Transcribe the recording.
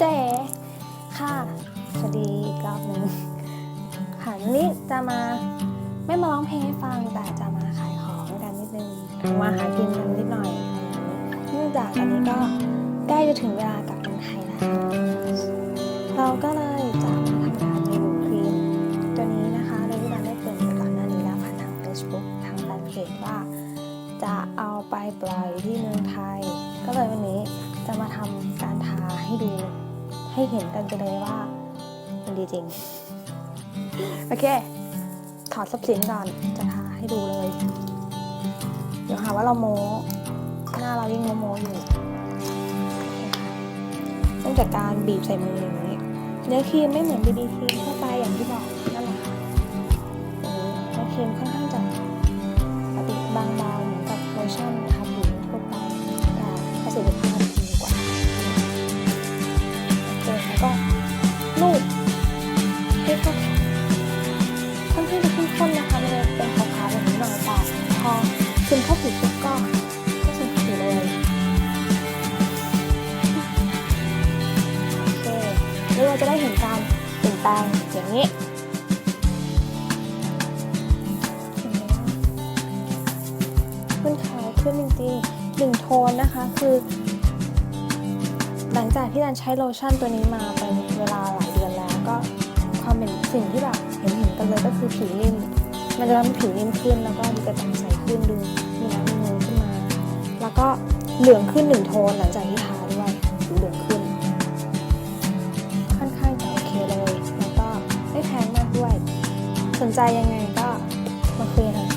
เจ๊ค่ะสวัสดีอีกรอบหนึ่งค่ะวันนี้จะมาไม่มาร้องเพลงให้ฟังแต่จะมาขายของกันนิดนึงมาหากินกันนิดหน่อยเนื่องจากตอนนี้ก็ใกล้จะถึงเวลากลับเมืองไทยแล้วเราก็เลยจะมาทำการรีวิวครีมตัวนี้นะคะโดยที่เราได้เกรินไปก่อนหน้านี้แล้วผ่านทาง Facebook ทางแฟนเพจว่า จะเอาไปปล่อยที่เมืองไทย ก็เลยวันนี้จะมาทำการทาให้ดู ให้เห็นกันไปเลยว่า มันดีจริง โอเค ถอดทรัพย์สินก่อนจะทาให้ดูเลย เดี๋ยวหาว่าเราโม้หน้าเรายิ่งโม้ๆอยู่โอเริ่มจากการบีบใส่มืออย่างนี้เนื้อครีมไม่เหมือนบีบีครีมทั่วไปอย่างที่บอกนั่นแหละค่ะเนื้อครีมค่อน ข้นนะคะมันเลเป็นขาวๆแบบนี้หน่อยแต่พอซึมเข้าผิวปุ๊บก็ก็ซึมเข้าผิวเลยโอเคแล้วเราจะได้เห็นการเปลี่ยนแปลงอย่างนี้เห็นไหมขึ้นขาวขึ้นจริงๆหนึ่งโทนนะคะคือ หลังจากที่ดันใช้โลชั่นตัวนี้มาเป็นเวลาหลาย คือผิวนิ่ม มันจะทำให้ผิวนิ่มขึ้น แล้วก็ดูกระจ่างใสขึ้นดูมีน้ำมีเงินขึ้นมา แล้วก็เหลืองขึ้นหนึ่งโทนหลังจากที่ทาด้วยดูเหลืองขึ้น ค่อนข้างจะโอเคเลย แล้วก็ไม่แพงมากด้วย สนใจยังไงก็มาคุยเลย